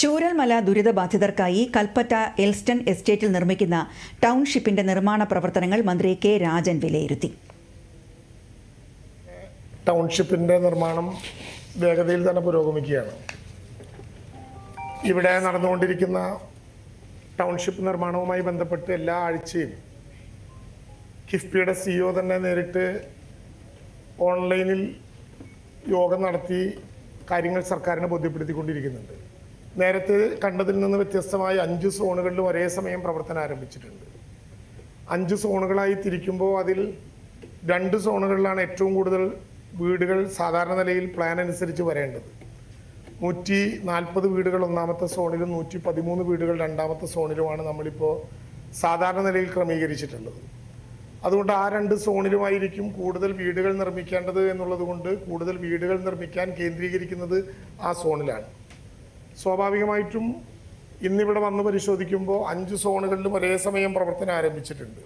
Chooralmala ദുരിതബാധിതർക്കായി Kalpetta Elston എസ്റ്റേറ്റിൽ നിർമ്മിക്കുന്ന ടൗൺഷിപ്പിന്റെ നിർമ്മാണ പ്രവർത്തനങ്ങൾ മന്ത്രി കെ രാജൻ വിലയിരുത്തി. ടൗൺഷിപ്പിന്റെ നിർമ്മാണം വേഗതയിൽ തന്നെ പുരോഗമിക്കുകയാണ്. ഇവിടെ നടന്നുകൊണ്ടിരിക്കുന്ന ടൗൺഷിപ്പ് നിർമ്മാണവുമായി ബന്ധപ്പെട്ട് എല്ലാ ആഴ്ചയും കിഫ്ബിയുടെ സിഇഒ തന്നെ നേരിട്ട് ഓൺലൈനിൽ യോഗം നടത്തി കാര്യങ്ങൾ സർക്കാരിനെ ബോധ്യപ്പെടുത്തിക്കൊണ്ടിരിക്കുന്നുണ്ട്. നേരത്തെ കണ്ടതിൽ നിന്ന് വ്യത്യസ്തമായ അഞ്ച് സോണുകളിലും ഒരേ സമയം പ്രവർത്തനം ആരംഭിച്ചിട്ടുണ്ട്. അഞ്ച് സോണുകളായി തിരിക്കുമ്പോൾ അതിൽ രണ്ട് സോണുകളിലാണ് ഏറ്റവും കൂടുതൽ വീടുകൾ സാധാരണ നിലയിൽ പ്ലാൻ അനുസരിച്ച് വരേണ്ടത്. നൂറ്റി നാൽപ്പത് വീടുകൾ ഒന്നാമത്തെ സോണിലും നൂറ്റി പതിമൂന്ന് വീടുകൾ രണ്ടാമത്തെ സോണിലുമാണ് നമ്മളിപ്പോൾ സാധാരണ നിലയിൽ ക്രമീകരിച്ചിട്ടുള്ളത്. അതുകൊണ്ട് ആ രണ്ട് സോണിലുമായിരിക്കും കൂടുതൽ വീടുകൾ നിർമ്മിക്കേണ്ടത് എന്നുള്ളത് കൊണ്ട് കൂടുതൽ വീടുകൾ നിർമ്മിക്കാൻ കേന്ദ്രീകരിക്കുന്നത് ആ സോണിലാണ്. സ്വാഭാവികമായിട്ടും ഇന്നിവിടെ വന്ന് പരിശോധിക്കുമ്പോൾ അഞ്ച് സോണുകളിലും ഒരേ സമയം പ്രവർത്തനം ആരംഭിച്ചിട്ടുണ്ട്.